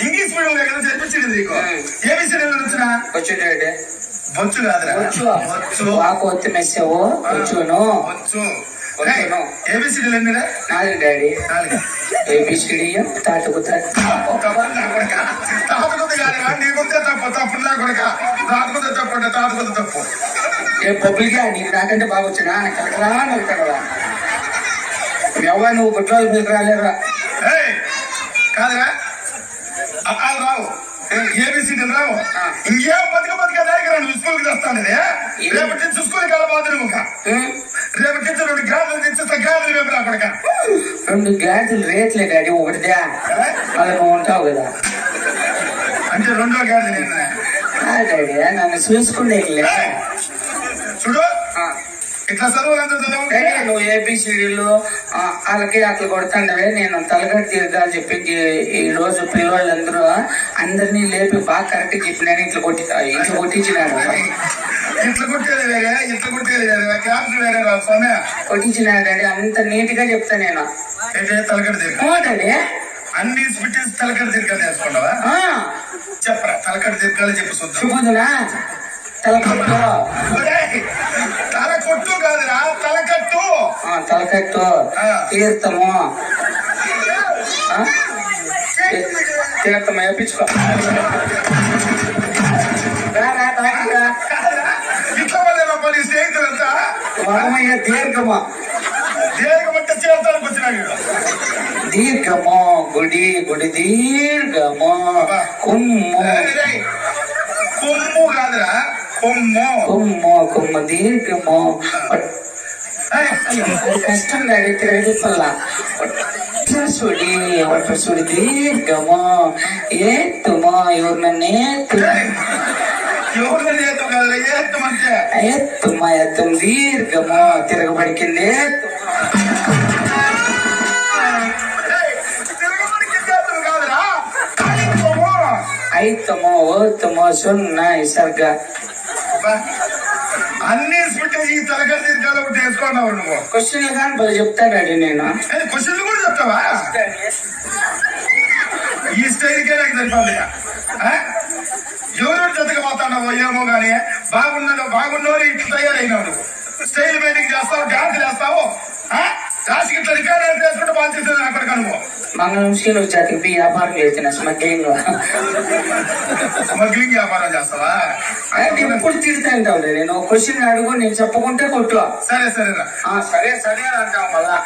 English medium దగ్గర చదివించింది నీకు. A B C D వచ్చినా వచ్చు డాడీ బొచ్చు కాదురా. వచ్చు బొచ్చు. వాకు ఒత్తి మెస్సావు వచ్చును వచ్చును. ఏబిసిడీలు ఎన్నిరా నాలుగు డాడీ. నాలుగు ఏబిసిడి తాటుకుతా తాతకొద్ది కాదురా నీకుంటే తప్పు తప్పు నా కొడక. తాతకొద్ది తప్పు అంటే తప్పు. ఏ పబ్లిక్ నీకు నాకంటే బాగా వచ్చినా కలకరా నరకడరా ఎవ్వ నువ్వు గుట్రాలు మీకు రాలేరా కాదురా. ఏబిసిడీలు రావు ఇంకేం బతుక బతుక దానికి నువ్వు స్కూల్కి తెస్తాను రేపటి నుంచి స్కూల్కి ముఖ ఉం? రేపటి నుంచి రెండు గాజులు తెచ్చిస్తా గాజులు రేపు రా కొడక. రెండు గ్లాసులు రేట్లే డాడీ ఒకటిదా. నువ్వు ఉంటావు కదా. అంటే రెండో ఆ డాడీ నన్ను చూసుకునేలే చూడు. ఇట్లా నువ్వు ఏబిసిడీలు వాళ్ళకి అట్లా కొడుతుండవే నేను తలగట్టు తీరుగా చెప్పి ఈ- ఈ రోజు పిల్లవాళ్ళందరూ అందరినీ లేపి బాగా కరెక్ట్ చెప్పినాను ఇట్లా కొట్టి ఇట్లా కొట్టించినాడు ఇట్లా కుట్టేది వేరే ఇట్లా కుట్టేది వేరే క్లాస్ వేరే రా స్వామి కొట్టించినాడు డాడీ అంత నీట్ గా చెప్తా నేను ఏంటే తలకడ తిరగ ఓ డాడీ అన్ని స్పిట్టిస్ తలకడ తిరగలు చేసుకున్నావా ఆ, చెప్పరా తలకడ తిరగాలి చెప్పు చూద్దాం శుభోదనా తలకట్టు ఒరేయ్, తల కొట్టు కాదురా తలకట్టు ఆ, తలకట్టు ఆ. తీర్థము ఆ? తీ- తీర్థము వేపించుకో రా, రా, తాగిరా. కాదురా, ఇట్లా వాళ్ళ పని స్నేహితులంతా వరమయ్య దీర్ఘము దేనికమంటే చేస్తానికి వచ్చినాడు వీడు. దీర్ఘము గుడి గుడి దీర్ఘము కుమ్ము ఏయ్, రేయ్, కొమ్ము కాదురా కొమ్ము కుమ్ము కుమ్ము దీర్ఘము ఏయ్, అది కష్టం డాడీ తిరగడిపల్ల సుడి ఒట్ట సుడి దీర్ఘము ఏత్తుము ఎవరు నన్ను ఏత్తు ఏయ్, ఎవరు చేద్దాం కాదురా ఏత్తమంటే ఎత్తుమ ఎత్తం దీర్ఘము తిరగబడికింది తిరగబడికి చేద్దాం కాదురా కొమ్ము. ఐత్తము ఓత్తము సున్నా ఇసర్గ అబ్బా, అన్ని స్పిట్ ఈ తలకడ తిరగాలి ఒకటి వేసుకున్నావు నువ్వు క్వశ్చన్లు కానీ బలి చెప్తానండి నేను ఏయ్, క్వశ్చన్లు కూడా చెప్తావా ఈ స్టైల్కే నాకు సరిపోతుంది ఎవరు జతగా పోతున్నావో ఏమో కానీ బాగున్నదో బాగున్నోరు ఇట్లా తయారైనావు స్టైల్ మెయింటింగ్ చేస్తావు డాన్స్ చేస్తావు రాసికి ఇట్లా రికార్డ్ చేసుకుంటే బాగా చేస్తుంది మంగళంశీలు జాతికి వ్యాపారం చేసిన స్మగ్లింగ్ స్మగ్లింగ్ వ్యాపారం చేస్తావా ఎప్పుడు తిడుతుంటావు నేను క్వశ్చన్ అడుగు నేను చెప్పకుంటే కొట్టు సరే సరే సరే అని అంటాం మళ్ళా